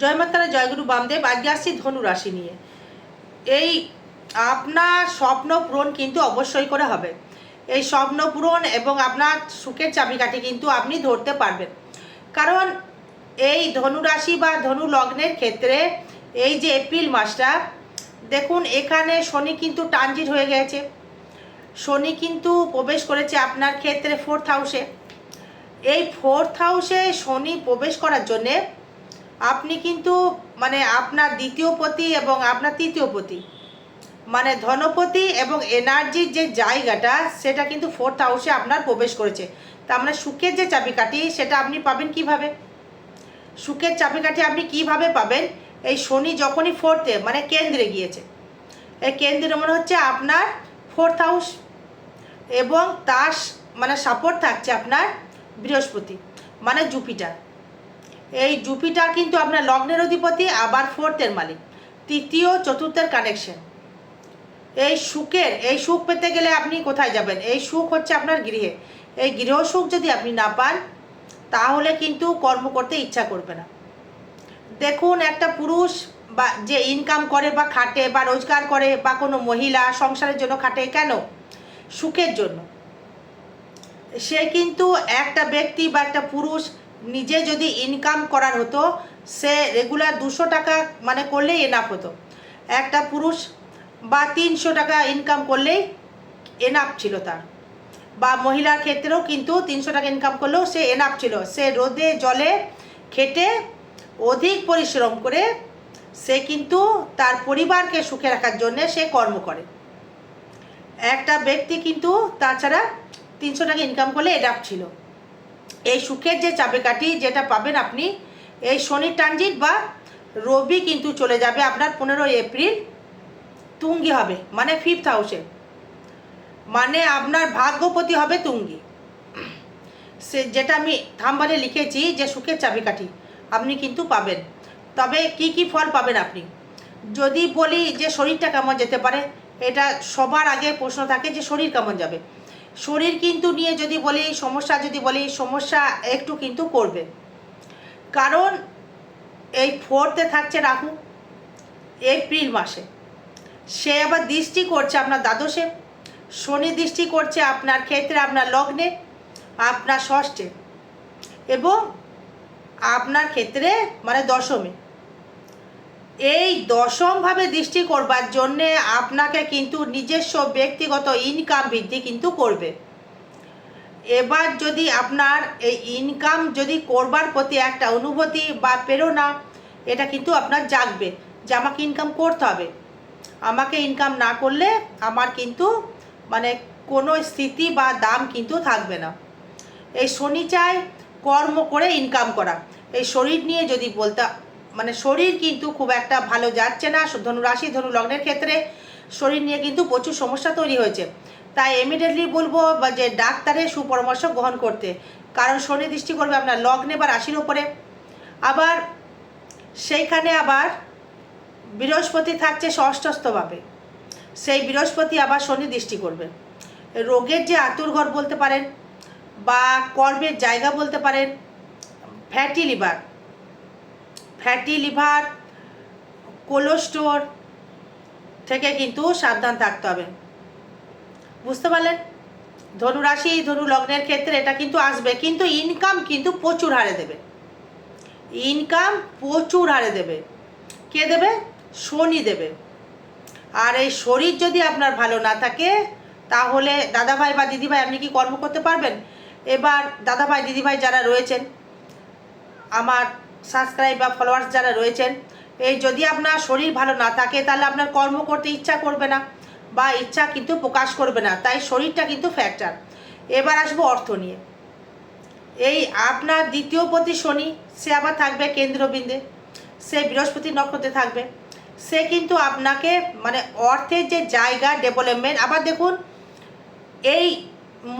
জয় মাতারা জয়গুরু বামদেব, আজকে আসছি ধনু রাশি নিয়ে। এই আপনার স্বপ্ন পূরণ কিন্তু অবশ্যই করে হবে। এই স্বপ্ন পূরণ এবং আপনার সুখের চাবিকাঠি কিন্তু আপনি ধরতে পারবেন। কারণ এই ধনু রাশি বা ধনু লগ্নের ক্ষেত্রে এই যে এপ্রিল মাসটা, দেখুন এখানে শনি কিন্তু ট্রানজিট হয়ে গেছে। শনি কিন্তু প্রবেশ করেছে আপনার ক্ষেত্রে ফোর্থ হাউসে এই ফোর্থ হাউসে শনি প্রবেশ করার জন্যে আপনি কিন্তু মানে আপনার দ্বিতীয় পতি এবং আপনার তৃতীয় পতি। মানে ধনপতি এবং এনার্জির যে জায়গাটা, সেটা কিন্তু ফোর্থ হাউসে আপনার প্রবেশ করেছে। তার মানে সুখের যে চাবিকাঠি, সেটা আপনি পাবেন কীভাবে? সুখের চাবিকাঠি আপনি কীভাবে পাবেন? এই শনি যখনই ফোর্থে মানে কেন্দ্রে গিয়েছে। এই কেন্দ্রে মনে হচ্ছে আপনার ফোর্থ হাউস এবং তার মানে সাপোর্ট থাকছে আপনার বৃহস্পতি মানে জুপিটার। এই জুপিটার কিন্তু আপনার লগ্নের অধিপতি, আবার ফোর্থের মালিক। তৃতীয়, চতুর্থের কানেকশন এই সুখের, এই সুখ পেতে গেলে আপনি কোথায় যাবেন? এই সুখ হচ্ছে আপনার গৃহে। এই গৃহ সুখ যদি আপনি না পান, তাহলে কিন্তু কর্ম করতে ইচ্ছা করবে না। দেখুন, একটা পুরুষ বা যে ইনকাম করে বা খাটে বা রোজগার করে বা কোনো মহিলা সংসারের জন্য খাটে, কেন? সুখের জন্য। সে কিন্তু একটা ব্যক্তি বা একটা পুরুষ নিজে যদি ইনকাম করার হতো, সে রেগুলার দুশো টাকা মানে করলেই এনাফ হতো। একটা পুরুষ বা তিনশো টাকা ইনকাম করলেই এনাফ ছিল তার। বা মহিলার ক্ষেত্রেও কিন্তু তিনশো টাকা ইনকাম করলেও সে এনাফ ছিল। সে রোদে, জলে খেটে অধিক পরিশ্রম করে সে কিন্তু তার পরিবারকে সুখে রাখার জন্যে সে কর্ম করে। একটা ব্যক্তি কিন্তু তাছাড়া তিনশো টাকা ইনকাম করলে এডাপ ছিল। এই সুখের যে চাবিকাঠি যেটা পাবেন আপনি, এই শনি ট্রানজিট বা রবি কিন্তু চলে যাবে আপনার পনেরোই এপ্রিল, তুঙ্গি হবে মানে ফিফথ হাউসে মানে আপনার ভাগ্যপতি হবে তুঙ্গি। সে যেটা আমি থাম্বালে লিখেছি যে সুখের চাবিকাঠি আপনি কিন্তু পাবেন। তবে কি কি ফল পাবেন আপনি? যদি বলি যে শরীরটা কেমন যেতে পারে, এটা সবার আগে প্রশ্ন থাকে যে শরীর কেমন যাবে। শরীর কিন্তু নিয়ে যদি বলি, সমস্যা যদি বলি, সমস্যা একটু কিন্তু করবে। কারণ এই ফোর্থে থাকছে রাহু, এপ্রিল মাসে। সে আবার দৃষ্টি করছে আপনার দ্বাদশে, শনি দৃষ্টি করছে আপনার ক্ষেত্রে আপনার লগ্নে, আপনার ষষ্ঠে। এবং আপনার ক্ষেত্রে মানে দশমে। এই দশমভাবে দৃষ্টি করবার জন্যে আপনাকে কিন্তু নিজস্ব ব্যক্তিগত ইনকাম বৃদ্ধি কিন্তু করবে। এবার যদি আপনার এই ইনকাম যদি করবার প্রতি একটা অনুভূতি বা প্রেরণা, এটা কিন্তু আপনার জাগবে যে আমাকে ইনকাম করতে হবে। আমাকে ইনকাম না করলে আমার কিন্তু মানে কোনো স্থিতি বা দাম কিন্তু থাকবে না। এই শনি চায় কর্ম করে ইনকাম করা। এই শরীর নিয়ে যদি বলতে মানে শরীর কিন্তু খুব একটা ভালো যাচ্ছে না। ধনু রাশি, ধনু লগ্নের ক্ষেত্রে শরীর নিয়ে কিন্তু প্রচুর সমস্যা তৈরি হয়েছে। তাই ইমিডিয়েটলি বলব বা যে ডাক্তারের সুপরামর্শ গ্রহণ করতে। কারণ শনি দৃষ্টি করবে আপনার লগ্নে বা রাশির ওপরে আবার সেইখানে আবার বৃহস্পতি থাকছে ষষ্ঠস্থভাবে। সেই বৃহস্পতি আবার শনি দৃষ্টি করবে। রোগের যে আতুর ঘর বলতে পারেন বা কর্মের জায়গা বলতে পারেন fatty liver fatty liver cholesterol থেকে কিন্তু সাবধান থাকতে হবে। বুঝতে পারলেন? ধনু রাশি ধনু লগ্নের ক্ষেত্রে এটা কিন্তু আসবে, কিন্তু ইনকাম কিন্তু প্রচুর হারে দেবে। ইনকাম প্রচুর হারে দেবে। কে দেবে? শনি দেবে। আর এই শরীর যদি আপনার ভালো না থাকে, তাহলে দাদাভাই বা দিদিভাই, আপনি কি কর্ম করতে পারবেন? এবার দাদাভাই, দিদিভাই যারা রয়েছেন, আমার সাবস্ক্রাইব বা ফলোয়ার্স যারা রয়েছেন, এই যদি আপনার শরীর ভালো না থাকে, তাহলে আপনার কর্ম করতে ইচ্ছা করবে না বা ইচ্ছা কিন্তু প্রকাশ করবে না, তাই শরীরটা কিন্তু ফ্যাক্টর এবার আসব অর্থ নিয়ে। এই আপনার দ্বিতীয় প্রতি শনি, সে আবার থাকবে কেন্দ্রবিন্দে, সে বৃহস্পতি নক্ষত্রে থাকবে। সে কিন্তু আপনাকে মানে অর্থের যে জায়গা ডেভেলপমেন্ট আবার দেখুন, এই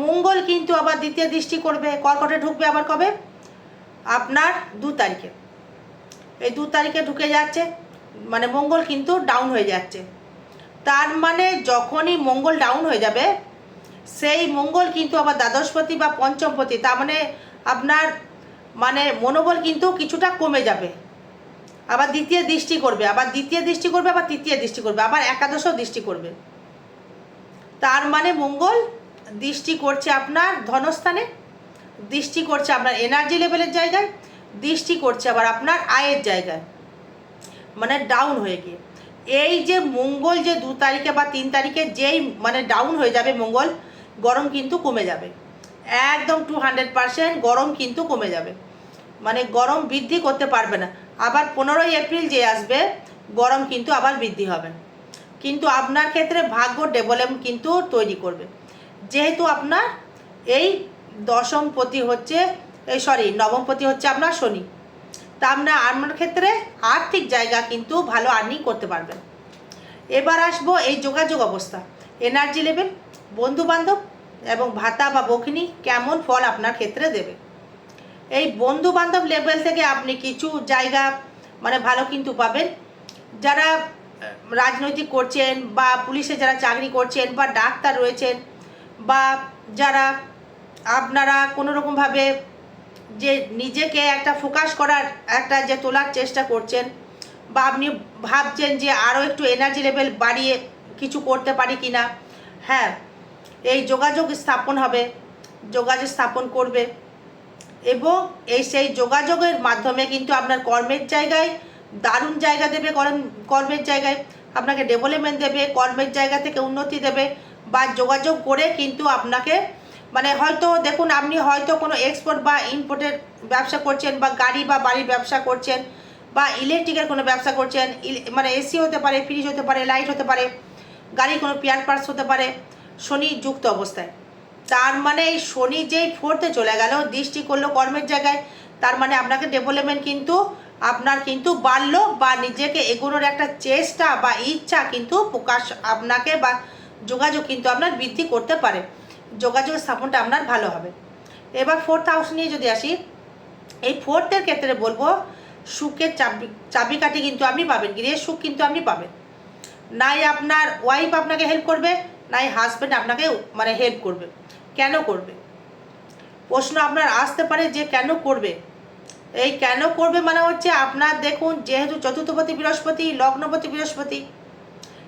মঙ্গল কিন্তু আবার দ্বিতীয় দৃষ্টি করবে, কর্কটে ঢুকবে আবার কবে? আপনার দু তারিখে। এই দু তারিখে ঢুকে যাচ্ছে মানে মঙ্গল কিন্তু ডাউন হয়ে যাচ্ছে। তার মানে যখনই মঙ্গল ডাউন হয়ে যাবে, সেই মঙ্গল কিন্তু আবার দ্বাদশপতি বা পঞ্চমপতি, তার মানে আপনার মানে মনোবল কিন্তু কিছুটা কমে যাবে। আবার দ্বিতীয় দৃষ্টি করবে, আবার দ্বিতীয় দৃষ্টি করবে, আবার তৃতীয় দৃষ্টি করবে, আবার একাদশও দৃষ্টি করবে। তার মানে মঙ্গল দৃষ্টি করছে আপনার ধনস্থানে দৃষ্টি করছে আপনার এনার্জি লেভেলের জায়গায়, দৃষ্টি করছে আবার আপনার আয়ের জায়গায়। মানে ডাউন হয়ে গিয়ে। এই যে মঙ্গল যে দু তারিখে বা তিন তারিখে যেই মানে ডাউন হয়ে যাবে মঙ্গল, গরম কিন্তু কমে যাবে। একদম টু হান্ড্রেড পারসেন্ট গরম কিন্তু কমে যাবে। মানে গরম বৃদ্ধি করতে পারবে না। আবার পনেরোই এপ্রিল যে আসবে, গরম কিন্তু আবার বৃদ্ধি হবে। কিন্তু আপনার ক্ষেত্রে ভাগ্য ডেভেলপমেন্ট কিন্তু তৈরি করবে। যেহেতু আপনার এই দশমপতি হচ্ছে এই সরি নবমপতি হচ্ছে আপনার শনি। তা আপনার আপনার ক্ষেত্রে আর্থিক জায়গা কিন্তু ভালো আর্নিং করতে পারবেন। এবার আসব এই যোগাযোগ অবস্থা। এনার্জি লেভেল বন্ধু বান্ধব এবং ভাতা বা বকিনি কেমন ফল আপনার ক্ষেত্রে দেবে? এই বন্ধু বান্ধব লেভেল থেকে আপনি কিছু জায়গা মানে ভালো কিন্তু পাবেন। যারা রাজনৈতিক করছেন বা পুলিশে যারা চাকরি করছেন বা ডাক্তার রয়েছেন বা যারা আপনারা কোনো রকমভাবে যে নিজেকে একটা ফোকাস করার একটা যে তোলার চেষ্টা করছেন বা আপনি ভাবছেন যে আরও একটু এনার্জি লেভেল বাড়িয়ে কিছু করতে পারি কি না হ্যাঁ এই যোগাযোগ স্থাপন হবে, যোগাযোগ স্থাপন করবে এবং এই সেই যোগাযোগের মাধ্যমে কিন্তু আপনার কর্মের জায়গায় দারুণ জায়গা দেবে কর্মের জায়গায় আপনাকে ডেভেলপমেন্ট দেবে, কর্মের জায়গা থেকে উন্নতি দেবে বা যোগাযোগ করে কিন্তু আপনাকে মানে হয়তো দেখুন, আপনি হয়তো কোনো এক্সপোর্ট বা ইম্পোর্টের ব্যবসা করছেন বা গাড়ি বা বাড়ির ব্যবসা করছেন বা ইলেকট্রিকের কোনো ব্যবসা করছেন মানে এসি হতে পারে ফ্রিজ হতে পারে লাইট হতে পারে গাড়ির কোনো পেয়ার পার্টস হতে পারে শনি যুক্ত অবস্থায়। তার মানে এই শনি যেই ফোর্থে চলে গেল, দৃষ্টি করল কর্মের জায়গায়, তার মানে আপনাকে ডেভেলপমেন্ট কিন্তু, আপনার কিন্তু বাড়লো বা নিজেকে এগোনোর একটা চেষ্টা বা ইচ্ছা কিন্তু প্রকাশ আপনাকে বা যোগাযোগ কিন্তু আপনার বৃদ্ধি করতে পারে। যোগাযোগ স্থাপনটা আপনার ভালো হবে। এবার ফোর্থ হাউস নিয়ে যদি আসি, এই ফোর্থের ক্ষেত্রে বলব, সুখের চাবি, চাবিকাঠি কিন্তু আপনি পাবেন, গৃহের সুখ কিন্তু আপনি পাবেন। নাই আপনার ওয়াইফ আপনাকে হেল্প করবে, নাই হাজব্যান্ড আপনাকে মানে হেল্প করবে। কেন করবে? প্রশ্ন আপনার আসতে পারে যে কেন করবে? এই কেন করবে মানে হচ্ছে আপনার দেখুন, যেহেতু চতুর্থপতি বৃহস্পতি, লগ্নপতি বৃহস্পতি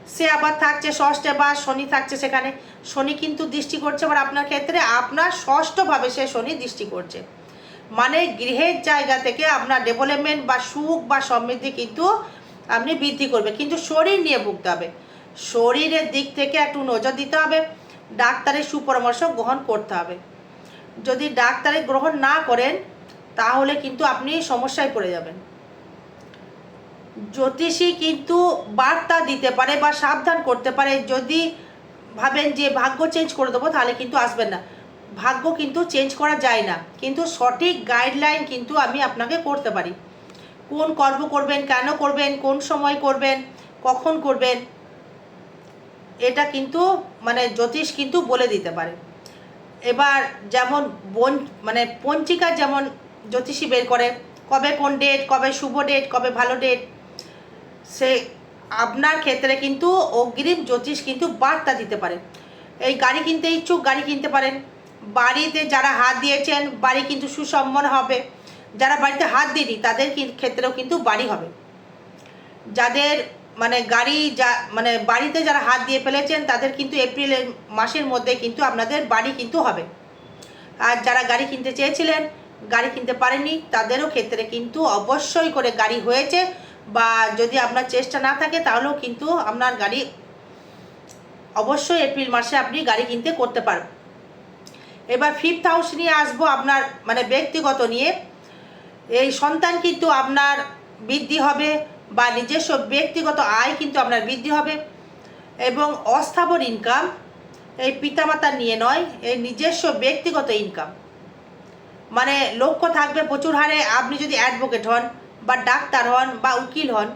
সে আবার থাকছে, ষষ্ঠে বা শনি থাকছে সেখানে। শনি কিন্তু দৃষ্টি করছে আবার আপনার ক্ষেত্রে আপনার ষষ্ঠভাবে সে শনি দৃষ্টি করছে। মানে গৃহের জায়গা থেকে আপনার ডেভেলপমেন্ট বা সুখ বা সমৃদ্ধি কিন্তু আপনি বৃদ্ধি করবে। কিন্তু শরীর নিয়ে ভুগতে হবে। শরীরের দিক থেকে একটু নজর দিতে হবে। ডাক্তারের সুপরামর্শ গ্রহণ করতে হবে। যদি ডাক্তারের গ্রহণ না করেন, তাহলে কিন্তু আপনি সমস্যায় পড়ে যাবেন। জ্যোতিষী কিন্তু বার্তা দিতে পারে বা সাবধান করতে পারে। যদি ভাবেন যে ভাগ্য চেঞ্জ করে দেবো, তাহলে কিন্তু আসবেন না। ভাগ্য কিন্তু চেঞ্জ করা যায় না। কিন্তু সঠিক গাইডলাইন কিন্তু আমি আপনাকে করতে পারি। কোন কর্ম করবেন, কেন করবেন, কোন সময় করবেন, কখন করবেন, এটা কিন্তু মানে জ্যোতিষ কিন্তু বলে দিতে পারে। এবার যেমন বন মানে পঞ্চিকা যেমন জ্যোতিষী বের করে, কবে কোন ডেট কবে শুভ ডেট কবে ভালো ডেট সে আপনার ক্ষেত্রে কিন্তু অগ্রিম জ্যোতিষ কিন্তু বার্তা দিতে পারে। এই গাড়ি কিনতে ইচ্ছুক গাড়ি কিনতে পারেন। বাড়িতে যারা হাত দিয়েছেন, বাড়ি কিন্তু সুসম্মান হবে। যারা বাড়িতে হাত দিইনি, তাদের ক্ষেত্রেও কিন্তু বাড়ি হবে। যাদের মানে গাড়ি যা মানে বাড়িতে যারা হাত দিয়ে ফেলেছেন, তাদের কিন্তু এপ্রিলের মাসের মধ্যে কিন্তু আপনাদের বাড়ি কিন্তু হবে। আর যারা গাড়ি কিনতে চেয়েছিলেন, গাড়ি কিনতে পারেনি তাদেরও ক্ষেত্রে কিন্তু অবশ্যই করে গাড়ি হয়েছে। বা যদি আপনার চেষ্টা না থাকে, তাহলেও কিন্তু আপনার গাড়ি অবশ্যই এপ্রিল মাসে আপনি গাড়ি কিনতে করতে পারবেন। এবার ফিফথ হাউস নিয়ে আসব আপনার মানে ব্যক্তিগত নিয়ে। এই সন্তান কিন্তু আপনার বৃদ্ধি হবে বা নিজস্ব ব্যক্তিগত আয় কিন্তু আপনার বৃদ্ধি হবে এবং অস্থাবর ইনকাম এই পিতামাতার নিয়ে নয়, এই নিজস্ব ব্যক্তিগত ইনকাম মানে লক্ষ্য থাকবে প্রচুর হারে, আপনি যদি অ্যাডভোকেট হন বা ডাক্তার হন বা উকিল হন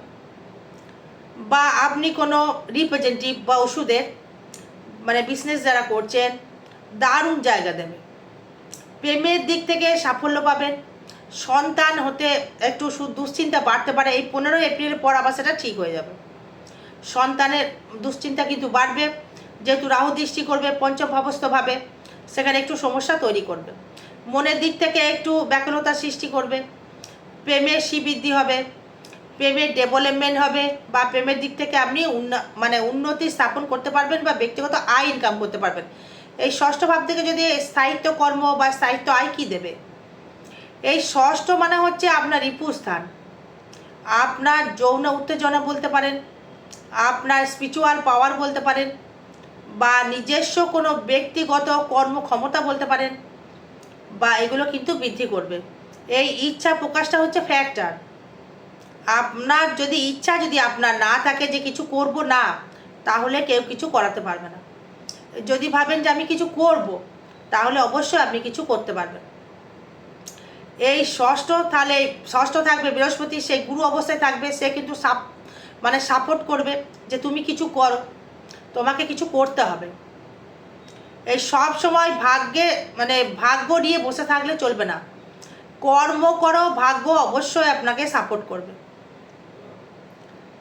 বা আপনি কোনো রিপ্রেজেন্টেটিভ বা ওষুধের মানে বিজনেস যারা করছেন, দারুণ জায়গা দেবে। প্রেমের দিক থেকে সাফল্য পাবেন। সন্তান হতে একটু দুশ্চিন্তা বাড়তে পারে, এই পনেরোই এপ্রিলের পর আবার সেটা ঠিক হয়ে যাবে। সন্তানের দুশ্চিন্তা কিন্তু বাড়বে। যেহেতু রাহু দৃষ্টি করবে, পঞ্চম ভাবস্থভাবে সেখানে একটু সমস্যা তৈরি করবে। মনের দিক থেকে একটু ব্যাকুলতা সৃষ্টি করবে। প্রেমের শ্রীবৃদ্ধি হবে, প্রেমের ডেভেলপমেন্ট হবে বা প্রেমের দিক থেকে আপনি মানে উন্নতি স্থাপন করতে পারবেন বা ব্যক্তিগত আয় ইনকাম করতে পারবেন। এই ষষ্ঠ ভাব থেকে যদি স্থায়িত্ব কর্ম বা স্থায়িত্ব আয় কী দেবে? এই ষষ্ঠ মানে হচ্ছে আপনার রিপু স্থান। আপনার যৌন উত্তেজনা বলতে পারেন, আপনার স্পিরিচুয়াল পাওয়ার বলতে পারেন, বা নিজস্ব কোনো ব্যক্তিগত কর্মক্ষমতা বলতে পারেন, বা এগুলো কিন্তু বৃদ্ধি করবে। এই ইচ্ছা প্রকাশটা হচ্ছে ফ্যাক্টর আপনার যদি ইচ্ছা যদি আপনার না থাকে যে কিছু করব না, তাহলে কেউ কিছু করাতে পারবে না। যদি ভাবেন যে আমি কিছু করব, তাহলে অবশ্যই আপনি কিছু করতে পারবেন। এই ষষ্ঠ তাহলে ষষ্ঠ থাকবে, বৃহস্পতি সেই গুরু অবস্থায় থাকবে, সে কিন্তু সাপ মানে সাপোর্ট করবে যে তুমি কিছু করো, তোমাকে কিছু করতে হবে। এই সব সময় ভাগ্যে মানে ভাগ্য নিয়ে বসে থাকলে চলবে না। কর্ম করো, ভাগ্য অবশ্যই আপনাকে সাপোর্ট করবে।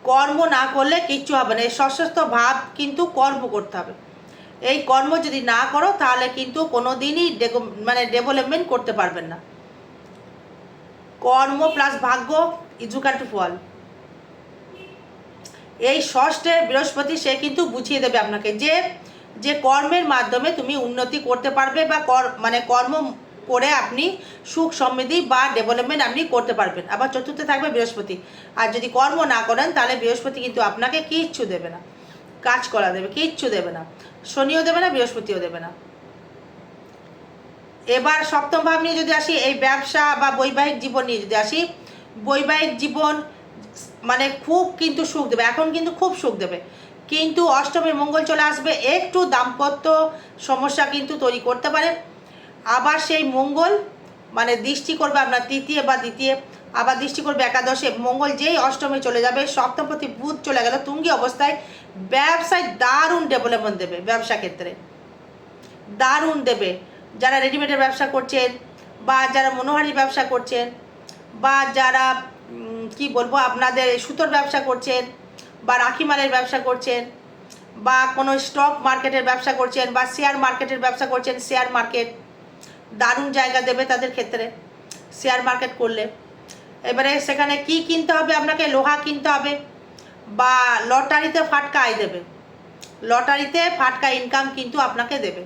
কর্ম না করলে কিচ্ছু হবে না। এই সশস্ত্র ভাব কিন্তু কর্ম করতে হবে। এই কর্ম যদি না করো, তাহলে কিন্তু কোনো দিনই মানে ডেভেলপমেন্ট করতে পারবেন না। কর্ম প্লাস ভাগ্য ইজুকাল টু ফল এই ষষ্ঠের বৃহস্পতি, সে কিন্তু বুঝিয়ে দেবে আপনাকে যে যে কর্মের মাধ্যমে তুমি উন্নতি করতে পারবে বা কর মানে কর্ম করে আপনি সুখ সমৃদ্ধি বা ডেভেলপমেন্ট আপনি করতে পারবেন। আবার চতুর্থে থাকবে বৃহস্পতি। আর যদি কর্ম না করেন, তাহলে বৃহস্পতি কিন্তু আপনাকে কিচ্ছু দেবে না। কাজ করা দেবে, কিচ্ছু দেবে না। শনিও দেবে না, বৃহস্পতিও দেবে না। এবার সপ্তম ভাব নিয়ে যদি আসি, এই ব্যবসা বা বৈবাহিক জীবন নিয়ে যদি আসি, বৈবাহিক জীবন মানে খুব কিন্তু সুখ দেবে, এখন কিন্তু খুব সুখ দেবে। কিন্তু অষ্টমে মঙ্গল চলে আসবে, একটু দাম্পত্য সমস্যা কিন্তু তৈরি করতে পারে। আবার সেই মঙ্গল মানে দৃষ্টি করবে আপনার তৃতীয় বা দ্বিতীয়, আবার দৃষ্টি করবে একাদশে। মঙ্গল যেই অষ্টমে চলে যাবে, সপ্তমপতি বুধ চলে গেল, তুঙ্গি অবস্থায় ব্যবসায় দারুণ ডেভেলপমেন্ট দেবে ব্যবসা ক্ষেত্রে। দারুণ দেবে। যারা রেডিমেডের ব্যবসা করছেন, বা যারা মনোহারি ব্যবসা করছেন, বা যারা কি বলব, আপনাদের সুতোর ব্যবসা করছেন, বা রাখি মালের ব্যবসা করছেন, বা কোনো স্টক মার্কেটের ব্যবসা করছেন, বা শেয়ার মার্কেটের ব্যবসা করছেন শেয়ার মার্কেট দারুণ জায়গা দেবে তাদের ক্ষেত্রে শেয়ার মার্কেট করলে। এবারে সেখানে কি কিনতে হবে? আপনাকে লোহা কিনতে হবে বা লটারিতে ফাটকা আয় দেবে। লটারিতে ফাটকা ইনকাম কিন্তু আপনাকে দেবে।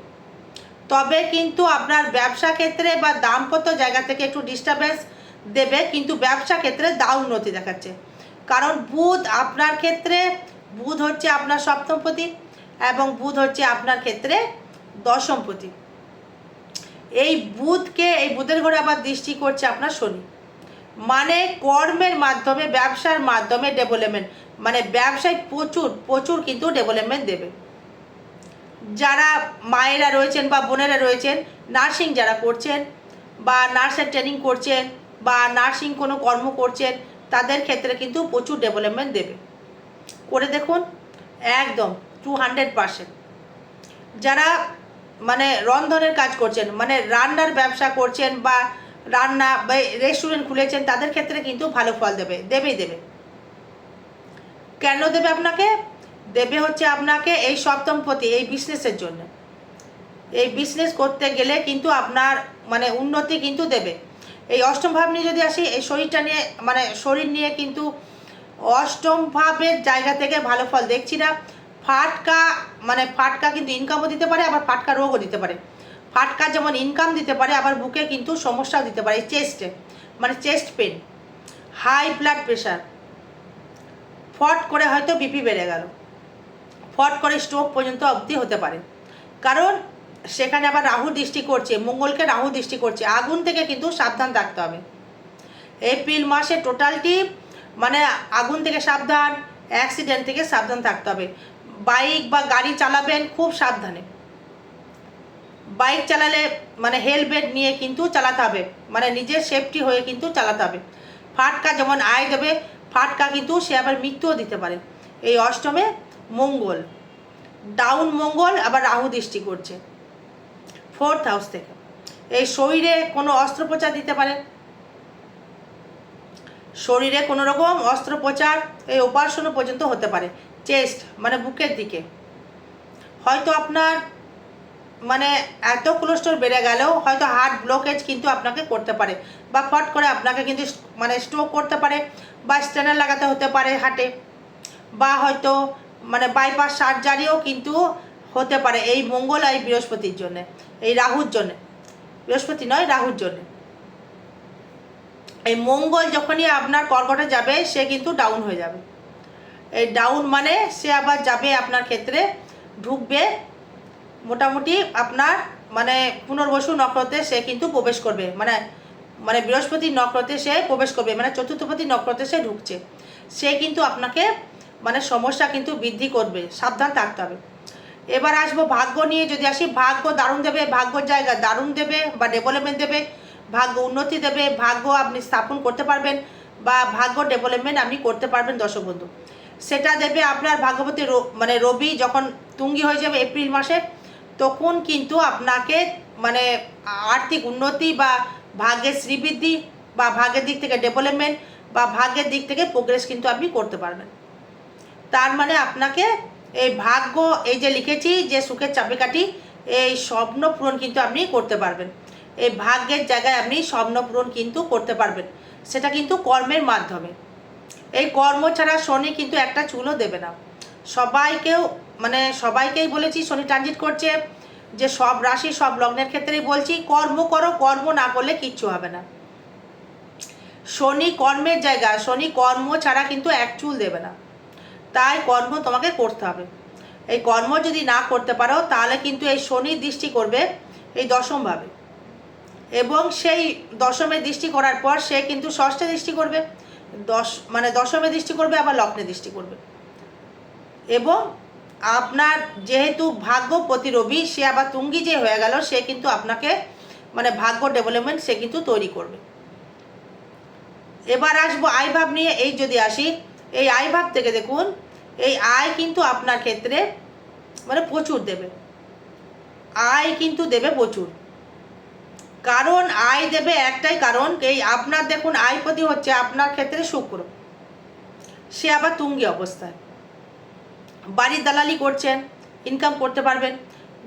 তবে কিন্তু আপনার ব্যবসা ক্ষেত্রে বা দাম্পত্য জায়গা থেকে একটু ডিস্টারবেন্স দেবে, কিন্তু ব্যবসা ক্ষেত্রে দা উন্নতি দেখাচ্ছে। কারণ বুধ আপনার ক্ষেত্রে, বুধ হচ্ছে আপনার সপ্তমপতি এবং বুধ হচ্ছে আপনার ক্ষেত্রে দশমপতি এই বুধকে, এই বুধের ঘরে আবার দৃষ্টি করছে আপনার শনি। মানে কর্মের মাধ্যমে, ব্যবসার মাধ্যমে ডেভেলপমেন্ট মানে ব্যবসায় প্রচুর প্রচুর কিন্তু ডেভেলপমেন্ট দেবে। যারা মায়েরা রয়েছেন বা বোনেরা রয়েছেন নার্সিং যারা করছেন, বা নার্সের ট্রেনিং করছেন, বা নার্সিং কোনো কর্ম করছেন, তাদের ক্ষেত্রে কিন্তু প্রচুর ডেভেলপমেন্ট দেবে। করে দেখুন, একদম টু হান্ড্রেড পারসেন্ট যারা মানে রন্ধনের কাজ করছেন মানে রান্নার ব্যবসা করছেন বা রান্না বা রেস্টুরেন্ট খুলেছেন, তাদের ক্ষেত্রে কিন্তু ভালো ফল দেবে, দেবেই দেবে। কেন দেবে আপনাকে? দেবে হচ্ছে আপনাকে এই সপ্তমপতি এই বিজনেসের জন্য। এই বিজনেস করতে গেলে কিন্তু আপনার মানে উন্নতি কিন্তু দেবে। এই অষ্টম ভাব নিয়ে যদি আসি, এই শরীরটা নিয়ে মানে শরীর নিয়ে কিন্তু অষ্টম ভাবের জায়গা থেকে ভালো ফল দেখছি না। ফাটকা মানে ফাটকা কিন্তু ইনকামও দিতে পারে, আবার ফাটকা রোগও দিতে পারে। ফাটকা যেমন ইনকাম দিতে পারে, আবার বুকে কিন্তু সমস্যাও দিতে পারে চেস্টে মানে chest pain high blood pressure ফট করে হয়তো বিপি বেড়ে গেল। ফট করে স্ট্রোক পর্যন্ত অবধি হতে পারে। কারণ সেখানে আবার রাহু দৃষ্টি করছে, মঙ্গলকে রাহু দৃষ্টি করছে, আগুন থেকে কিন্তু সাবধান থাকতে হবে। এপ্রিল মাসে টোটালটি মানে আগুন থেকে সাবধান অ্যাক্সিডেন্ট থেকে সাবধান থাকতে হবে। বাইক বা গাড়ি চালাবেন খুব সাবধানে। বাইক চালালে মানে হেলমেট নিয়ে কিন্তু চালাতে হবে। মানে নিজের সেফটি হয়ে কিন্তু চালাতে হবে। ফাটকা যেমন আয় দেবে, ফাটকা কিন্তু সে আবার মৃত্যুও দিতে পারে। এই অষ্টমে মঙ্গল। ডাউন মঙ্গল, আবার রাহু দৃষ্টি করছে। ফোর্থ হাউস থেকে। এই শরীরে কোনো অস্ত্রোপচার দিতে পারে। শরীরে কোনো রকম অস্ত্রোপচার এই অপারেশনও পর্যন্ত হতে পারে। চেস্ট মানে বুকের দিকে। হয়তো আপনার মানে এত কোলেস্ট্রল বেড়ে গেলেও হয়তো হার্ট ব্লকেজ কিন্তু আপনাকে করতে পারে বা ফট করে আপনাকে কিন্তু মানে স্ট্রোক করতে পারে বা স্ট্যান্ডার লাগাতে হতে পারে হাটে বা হয়তো মানে বাইপাস সার্জারিও কিন্তু হতে পারে এই মঙ্গল আর এই বৃহস্পতির জন্যে, এই রাহুর জন্যে। বৃহস্পতি নয়, রাহুর জন্যে। এই মঙ্গল যখনই আপনার কর্কটে যাবে, সে কিন্তু ডাউন হয়ে যাবে। এই ডাউন মানে সে আবার যাবে আপনার ক্ষেত্রে, ঢুকবে, মোটামুটি আপনার মানে পুনর্বসু নক্ষত্রে সে কিন্তু প্রবেশ করবে। মানে মানে বৃহস্পতি নক্ষত্রে সে প্রবেশ করবে মানে চতুর্থপতি নক্ষত্রে সে ঢুকছে। সে কিন্তু আপনাকে মানে সমস্যা কিন্তু বৃদ্ধি করবে, সাবধান থাকতে হবে। এবার আসব ভাগ্য নিয়ে, যদি আসি, ভাগ্য দারুণ দেবে, ভাগ্যর জায়গা দারুণ দেবে বা ডেভেলপমেন্ট দেবে ভাগ্য উন্নতি দেবে, ভাগ্য আপনি স্থাপন করতে পারবেন বা ভাগ্য ডেভেলপমেন্ট আপনি করতে পারবেন দর্শক বন্ধু। সেটা দেবে আপনার ভাগ্যবতী মানে রবি যখন তুঙ্গি হয়ে যাবে এপ্রিল মাসে, তখন কিন্তু আপনাকে মানে আর্থিক উন্নতি বা ভাগ্যের শ্রীবৃদ্ধি বা ভাগ্যের দিক থেকে ডেভেলপমেন্ট বা ভাগ্যের দিক থেকে প্রোগ্রেস কিন্তু আপনি করতে পারবেন। তার মানে আপনাকে এই ভাগ্য এই যে লিখেছি যে সুখের চাবিকাঠি, এই স্বপ্ন পূরণ কিন্তু আপনি করতে পারবেন। এই ভাগ্যের জায়গায় আপনি স্বপ্নপূরণ কিন্তু করতে পারবেন। সেটা কিন্তু কর্মের মাধ্যমে। এই কর্ম ছাড়া শনি কিন্তু একটা চুলও দেবে না। সবাইকেও মানে সবাইকেই বলেছি, শনি ট্রানজিট করছে যে সব রাশি, সব লগ্নের ক্ষেত্রেই বলছি, কর্ম করো, কর্ম না করলে কিচ্ছু হবে না। শনি কর্মের জায়গা, শনি কর্ম ছাড়া কিন্তু এক চুল দেবে না। তাই কর্ম তোমাকে করতে হবে। এই কর্ম যদি না করতে পারো, তাহলে কিন্তু এই শনি দৃষ্টি করবে এই দশমভাবে এবং সেই দশমে দৃষ্টি করার পর সে কিন্তু ষষ্ঠে দৃষ্টি করবে, দশ মানে দশমে দৃষ্টি করবে, আবার লগ্নে দৃষ্টি করবে। এবং আপনার যেহেতু ভাগ্যপতি রবি সে আবার তুঙ্গি যে হয়ে গেল, সে কিন্তু আপনাকে মানে ভাগ্য ডেভেলপমেন্ট সে কিন্তু তৈরি করবে। এবার আসব আয় ভাব নিয়ে, এই যদি আসি, এই আয় ভাব থেকে দেখুন, এই আয় কিন্তু আপনার ক্ষেত্রে মানে প্রচুর দেবে। আয় কিন্তু দেবে প্রচুর। কারণ আয় দেবে একটাই কারণ, এই আপনার দেখুন আয়পতি হচ্ছে আপনার ক্ষেত্রে শুক্র। সে আবার তুঙ্গি অবস্থায়। বাড়ির দালালি করছেন ইনকাম করতে পারবেন।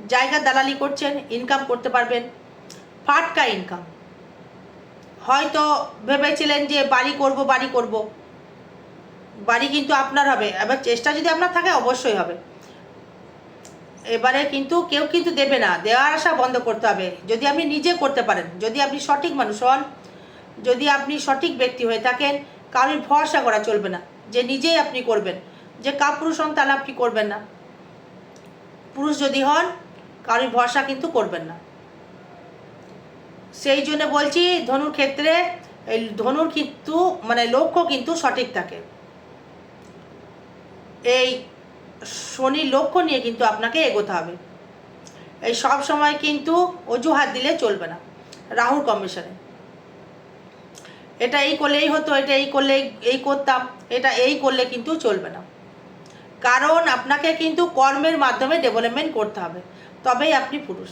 জায়গার দালালি করছেন ইনকাম করতে পারবেন। ফাটকা ইনকাম হয়তো ভেবেছিলেন যে বাড়ি করব বাড়ি করব। বাড়ি কিন্তু আপনার হবে। এবার চেষ্টা যদি আপনার থাকে, অবশ্যই হবে। এবারে কিন্তু কেউ কিন্তু দেবে না। দেওয়ার আশা বন্ধ করতে হবে। যদি আপনি নিজে করতে পারেন, যদি আপনি সঠিক মানুষ হন, যদি আপনি সঠিক ব্যক্তি হয়ে থাকেন, কারোর ভরসা করা চলবে না। যে নিজেই আপনি করবেন, যে কাপুরুষ হন তাহলে আপনি করবেন না। পুরুষ যদি হন, কারোর ভরসা কিন্তু করবেন না। সেই জন্য বলছি, ধনুর ক্ষেত্রে এই ধনুর কিন্তু মানে লক্ষ্য কিন্তু সঠিক থাকে। এই শনির লক্ষ্য নিয়ে কিন্তু আপনাকে এগোতে হবে। এই সব সময় কিন্তু অজুহাত দিলে চলবে না, রাহুর কমিশনে এটা এই করলেই হতো, এটা এই করলে, এই- এই করতাম, এটা এই করলে কিন্তু চলবে না। কারণ আপনাকে কিন্তু কর্মের মাধ্যমে ডেভেলপমেন্ট করতে হবে, তবেই আপনি পুরুষ।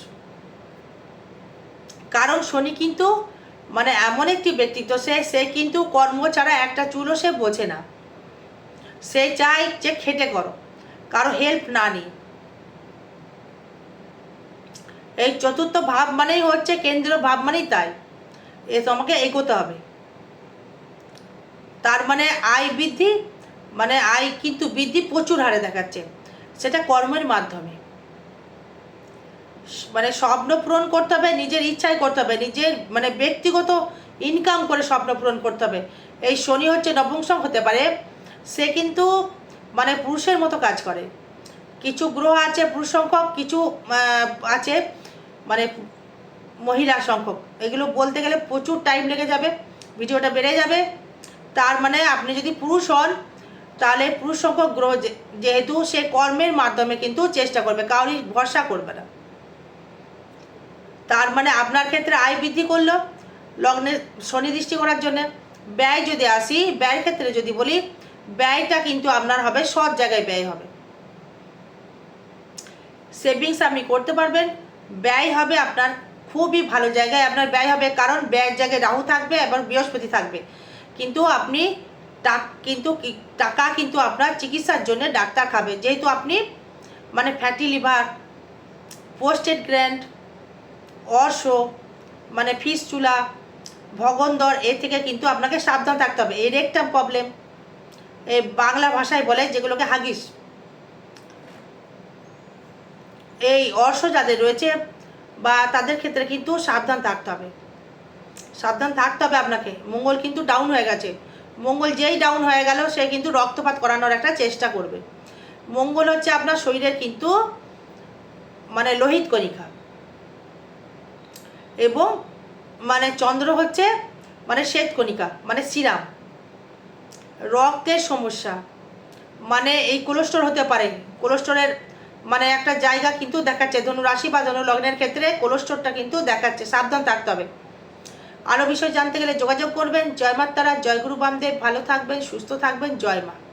কারণ শনি কিন্তু মানে এমন একটি ব্যক্তিত্ব, সে সে কিন্তু কর্ম ছাড়া একটা চুলও সে বোঝে না। সে চায় যে খেটে করো। কারও হেল্প না নিয়ে এই চতুর্থ ভাব মানেই হচ্ছে কেন্দ্রীয় ভাব মানেই তাই। এ তোমাকে এগোতে হবে। তার মানে আয় বৃদ্ধি মানে আয় কিন্তু বৃদ্ধি প্রচুর হারে দেখাচ্ছে। সেটা কর্মের মাধ্যমে। মানে স্বপ্ন পূরণ করতে হবে, নিজের ইচ্ছায় করতে হবে, নিজের মানে ব্যক্তিগত ইনকাম করে স্বপ্ন পূরণ করতে হবে। এই শনি হচ্ছে নপুংসক হতে পারে। সে কিন্তু মানে পুরুষের মতো কাজ করে। কিছু গ্রহ আছে পুরুষ সংখ্যক, কিছু আছে মানে মহিলা সংখ্যক। এগুলো বলতে গেলে প্রচুর টাইম লেগে যাবে, ভিডিওটা বেড়ে যাবে। তার মানে আপনি যদি পুরুষ হন, তাহলে পুরুষ সংখ্যক গ্রহ যেহেতু সে কর্মের মাধ্যমে কিন্তু চেষ্টা করবে কাউরি ভরসা করবে না। তার মানে আপনার ক্ষেত্রে আয় বৃদ্ধি করল, লগ্নে শনি দৃষ্টি করার জন্য। ব্যয় যদি আসি, ব্যয়ের ক্ষেত্রে যদি বলি ব্যয়টা কিন্তু আপনার হবে, সব জায়গায় ব্যয় হবে। সেভিংস আপনি করতে পারবেন, ব্যয় হবে আপনার খুবই ভালো জায়গায়, আপনার ব্যয় হবে কারণ ব্যয়ের জায়গায় রাহু থাকবে এবং বৃহস্পতি থাকবে। কিন্তু আপনি কিন্তু টাকা কিন্তু আপনার চিকিৎসার জন্য ডাক্তার খাবে। যেহেতু আপনি মানে ফ্যাটি লিভার পোস্টেড গ্র্যান্ড অর্শ মানে ফিস চুলা ভগন্দর এ থেকে কিন্তু আপনাকে সাবধান থাকতে হবে। এই রেকটাম প্রবলেম বাংলা ভাষায় বলে যেগুলোকে হাগিস। এই অর্শ যাদের রয়েছে বা তাদের ক্ষেত্রে কিন্তু সাবধান থাকতে হবে। সাবধান থাকতে হবে আপনাকে। মঙ্গল কিন্তু ডাউন হয়ে গেছে। মঙ্গল যেই ডাউন হয়ে গেল, সে কিন্তু রক্তপাত করানোর একটা চেষ্টা করবে। মঙ্গল হচ্ছে আপনার শরীরের কিন্তু মানে লোহিত কণিকা। এবং মানে চন্দ্র হচ্ছে মানে শ্বেত কণিকা মানে সিরাম। রক্তের সমস্যা। মানে এই কোলেস্ট্রল হতে পারে। কোলেস্ট্রলের মানে একটা জায়গা কিন্তু দেখাচ্ছে ধনুরাশি বা ধনু লগ্নের ক্ষেত্রে কোলেস্ট্রলটা কিন্তু দেখাচ্ছে, সাবধান থাকতে হবে। আরও বিষয় জানতে গেলে যোগাযোগ করবেন। জয় মাতারা, জয় গুরু বামদেব, ভালো থাকবেন, সুস্থ থাকবেন, জয় মা।